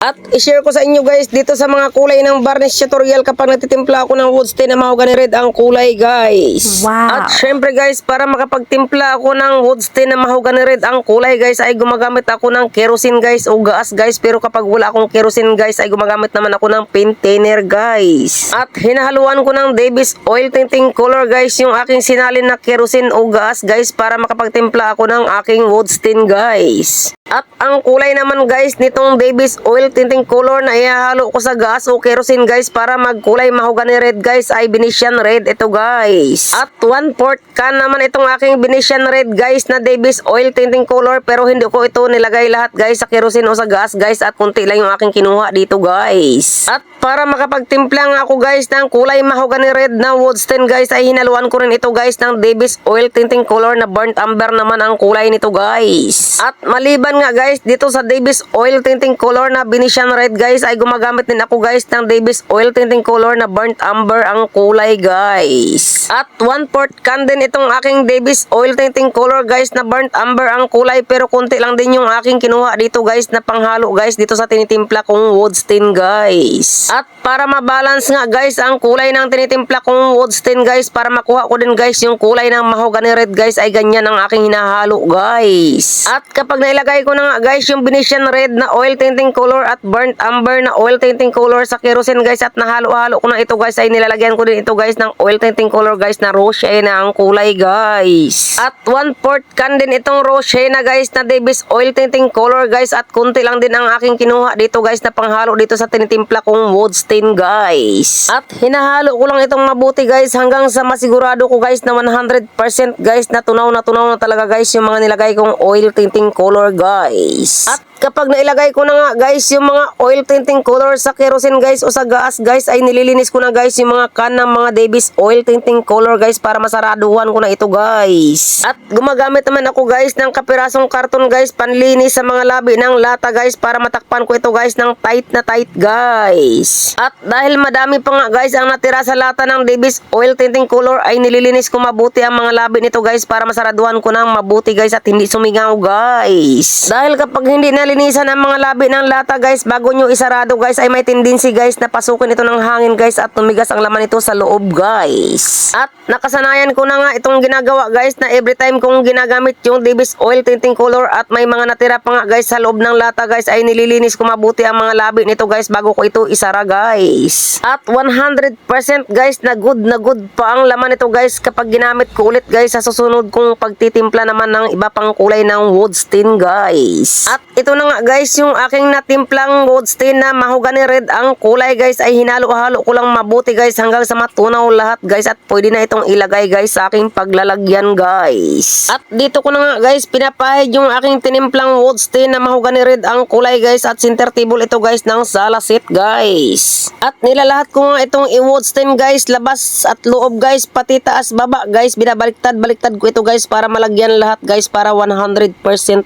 At i-share ko sa inyo guys dito sa mga kulay ng varnish tutorial kapag nagtitimpla ako ng wood stain na mahogany red ang kulay guys. Wow. At syempre guys para makapagtimpla ako ng wood stain na mahogany red ang kulay guys ay gumagamit ako ng kerosene guys o gas guys pero kapag wala akong kerosene guys ay gumagamit naman ako ng paint thinner guys. At hinahaluan ko ng Davis oil tinting color guys yung aking sinalin na kerosene o gas guys para makapagtimpla ako ng aking wood stain guys. At ang kulay naman guys nitong Davis oil tinting color na ihahalo ko sa gas o kerosene guys para magkulay mahogany red guys ay Venetian red ito guys. At 1 4 can naman itong aking Venetian red guys na Davis oil tinting color pero hindi ko ito nilagay lahat guys sa kerosene o sa gas guys at kunti lang yung aking kinuha dito guys. At para makapagtimpla nga ako guys ng kulay mahogany red na wood stain guys ay hinaluan ko rin ito guys ng Davis oil tinting color na burnt amber naman ang kulay nito guys. At maliban nga guys dito sa Davis oil tinting color na Venetian red guys ay gumagamit din ako guys ng Davis oil tinting color na burnt amber ang kulay guys. At 1 4 can din itong aking Davis oil tinting color guys na burnt amber ang kulay pero konti lang din yung aking kinuha dito guys na panghalo guys dito sa tinitimpla kong wood stain guys. At para mabalance nga guys ang kulay ng tinitimpla kong wood stain guys para makuha ko din guys yung kulay ng mahogany red guys ay ganyan ang aking hinahalo guys. At kapag nailagay ko na nga guys yung Venetian red na oil tinting color at burnt amber na oil tinting color sa kerosene guys at nahalo-halo ko na ito guys ay nilalagyan ko din ito guys ng oil tinting color guys na rose na ang kulay guys. At 1 4 can din itong rose na guys na Davis oil tinting color guys at kunti lang din ang aking kinuha dito guys na panghalo dito sa tinitimpla kong wood stain guys. At hinahalo ko lang itong mabuti guys hanggang sa masigurado ko guys na 100% guys na tunaw na tunaw na talaga guys yung mga nilagay kong oil tinting color guys. At kapag nailagay ko na nga guys yung mga oil tinting color sa kerosene guys o sa gas guys ay nililinis ko na guys yung mga can ng mga Davis oil tinting color guys para masaraduhan ko na ito guys. At gumagamit naman ako guys ng kapirasong karton guys panlinis sa mga labi ng lata guys para matakpan ko ito guys ng tight na tight guys. At dahil madami pa nga guys ang natira sa lata ng Davis oil tinting color ay nililinis ko mabuti ang mga labi nito guys para masaraduhan ko ng mabuti guys at hindi sumingaw guys. Dahil kapag hindi nalinisan ang mga labi ng lata guys bago nyo isarado guys ay may tendency guys na pasukin ito ng hangin guys at tumigas ang laman nito sa loob guys. At nakasanayan ko na nga itong ginagawa guys na every time kong ginagamit yung Davis oil tinting color at may mga natira pa nga guys sa loob ng lata guys ay nililinis ko mabuti ang mga labi nito guys bago ko ito isara guys. At 100% guys na good na good pa ang laman nito guys kapag ginamit ko ulit guys sa susunod kong pagtitimpla naman ng iba pang kulay ng wood stain guys. At ito na nga guys yung aking natimplang wood stain na mahogany red ang kulay guys ay hinalo-halo ko lang mabuti guys hanggang sa matunaw lahat guys at pwede na itong ilagay guys sa aking paglalagyan guys. At dito ko na nga guys pinapahid yung aking tinimplang wood stain na mahogany red ang kulay guys at center table ito guys ng sala set guys. At nilalahat ko nga itong i-wood stain guys labas at loob guys pati taas baba guys binabaliktad-baliktad ko ito guys para malagyan lahat guys para 100%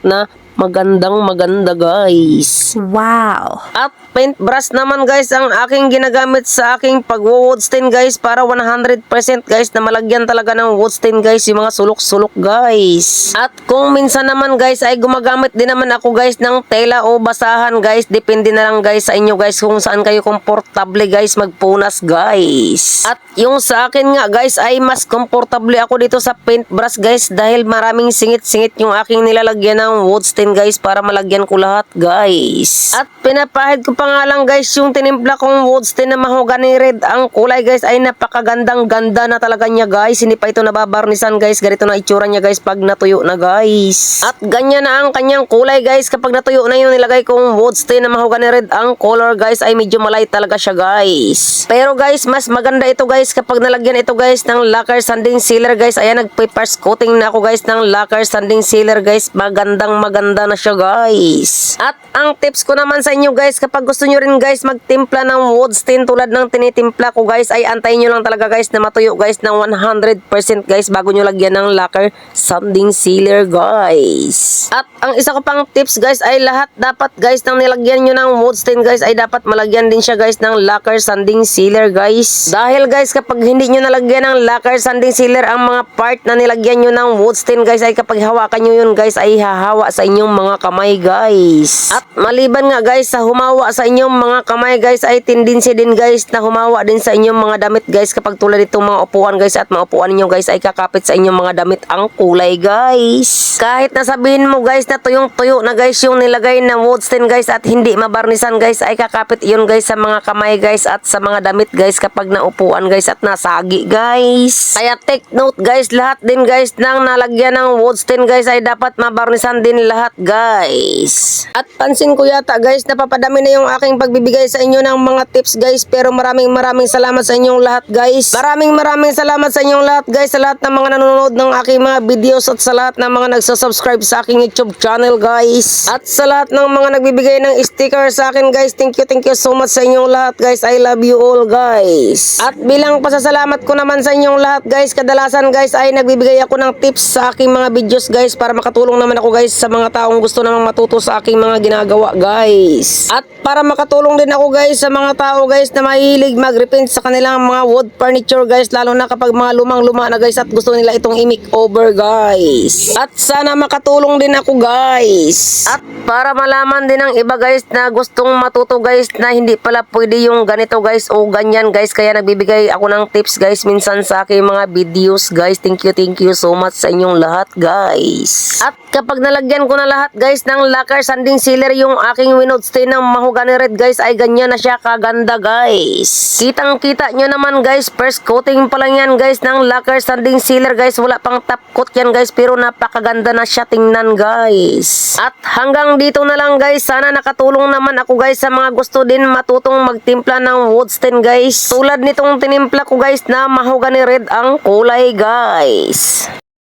na magandang maganda guys. Wow. At paintbrush naman guys ang aking ginagamit sa aking pag-wood stain guys para 100% guys na malagyan talaga ng wood stain guys yung mga sulok-sulok guys. At kung minsan naman guys ay gumagamit din naman ako guys ng tela o basahan guys. Depende na lang guys sa inyo guys kung saan kayo komportable guys magpunas guys. At yung sa akin nga guys ay mas komportable ako dito sa paintbrush guys dahil maraming singit-singit yung aking nilalagyan ng wood stain guys para malagyan ko lahat guys. At pinapahid ko pa nga lang guys yung tinimpla kong wood stain na mahogany red. Ang kulay guys ay napakagandang ganda na talaga niya guys. Hindi pa ito nababarnisan guys. Ganito na itsura niya guys pag natuyo na guys. At ganyan na ang kanyang kulay guys. Kapag natuyo na yung nilagay kong wood stain na mahogany red ang color guys ay medyo malay talaga siya guys. Pero guys mas maganda ito guys kapag nalagyan ito guys ng lacquer sanding sealer guys. Ayan nag-papers coating na ako guys ng lacquer sanding sealer guys. Magandang maganda na siya guys. At ang tips ko naman sa inyo guys kapag gusto nyo rin guys magtimpla ng wood stain tulad ng tinitimpla ko guys ay antayin nyo lang talaga guys na matuyo guys ng 100% guys bago nyo lagyan ng lacquer sanding sealer guys. At ang isa ko pang tips guys ay lahat dapat guys nang nilagyan nyo ng wood stain guys ay dapat malagyan din siya guys ng lacquer sanding sealer guys. Dahil guys kapag hindi nyo nalagyan ng lacquer sanding sealer ang mga part na nilagyan nyo ng wood stain guys ay kapag hawakan nyo yun guys ay hahawa sa inyo inyong mga kamay guys. At maliban nga guys sa humawa sa inyong mga kamay guys ay tendency din guys na humawa din sa inyong mga damit guys kapag tulad itong mga upuan guys at mga upuan ninyo guys ay kakapit sa inyong mga damit ang kulay guys. Kahit na sabihin mo guys na tuyong-tuyo na guys yung nilagay na wood stain guys at hindi mabarnisan guys ay kakapit iyon guys sa mga kamay guys at sa mga damit guys kapag naupuan guys at nasagi guys. Kaya take note guys lahat din guys ng nalagyan ng wood stain guys ay dapat mabarnisan din lahat guys. At pansin ko yata guys napapadami na yung aking pagbibigay sa inyo ng mga tips guys pero maraming maraming salamat sa inyong lahat guys. Maraming maraming salamat sa inyong lahat guys sa lahat ng mga nanonood ng aking mga videos at sa lahat ng mga nagsasubscribe sa aking YouTube channel guys. At sa lahat ng mga nagbibigay ng sticker sa akin guys. Thank you, thank you so much sa inyong lahat guys. I love you all guys. At bilang pasasalamat ko naman sa inyong lahat guys. Kadalasan guys ay nagbibigay ako ng tips sa aking mga videos guys para makatulong naman ako guys sa mga taong gusto namang matuto sa aking mga ginagawa guys. At para makatulong din ako guys sa mga tao guys na mahilig mag-repaint sa kanilang mga wood furniture guys lalo na kapag mga lumang-luma na guys at gusto nila itong i-makeover guys. At sana makatulong din ako guys. At para malaman din ng iba guys na gustong matuto guys na hindi pala pwede yung ganito guys o ganyan guys kaya nagbibigay ako ng tips guys minsan sa aking mga videos guys. Thank you, thank you so much sa inyong lahat guys. At kapag nalagyan ko na lahat guys ng lacquer sanding sealer yung aking window stain ng mahogany red guys ay ganyan na siya kaganda guys. Kitang kita nyo naman guys first coating pa lang yan guys ng lacquer sanding sealer guys wala pang top coat yan guys pero napakaganda na siya tingnan guys. At hanggang dito na lang guys sana nakatulong naman ako guys sa mga gusto din matutong magtimpla ng wood stain guys. Tulad nitong tinimpla ko guys na mahogany red ang kulay guys.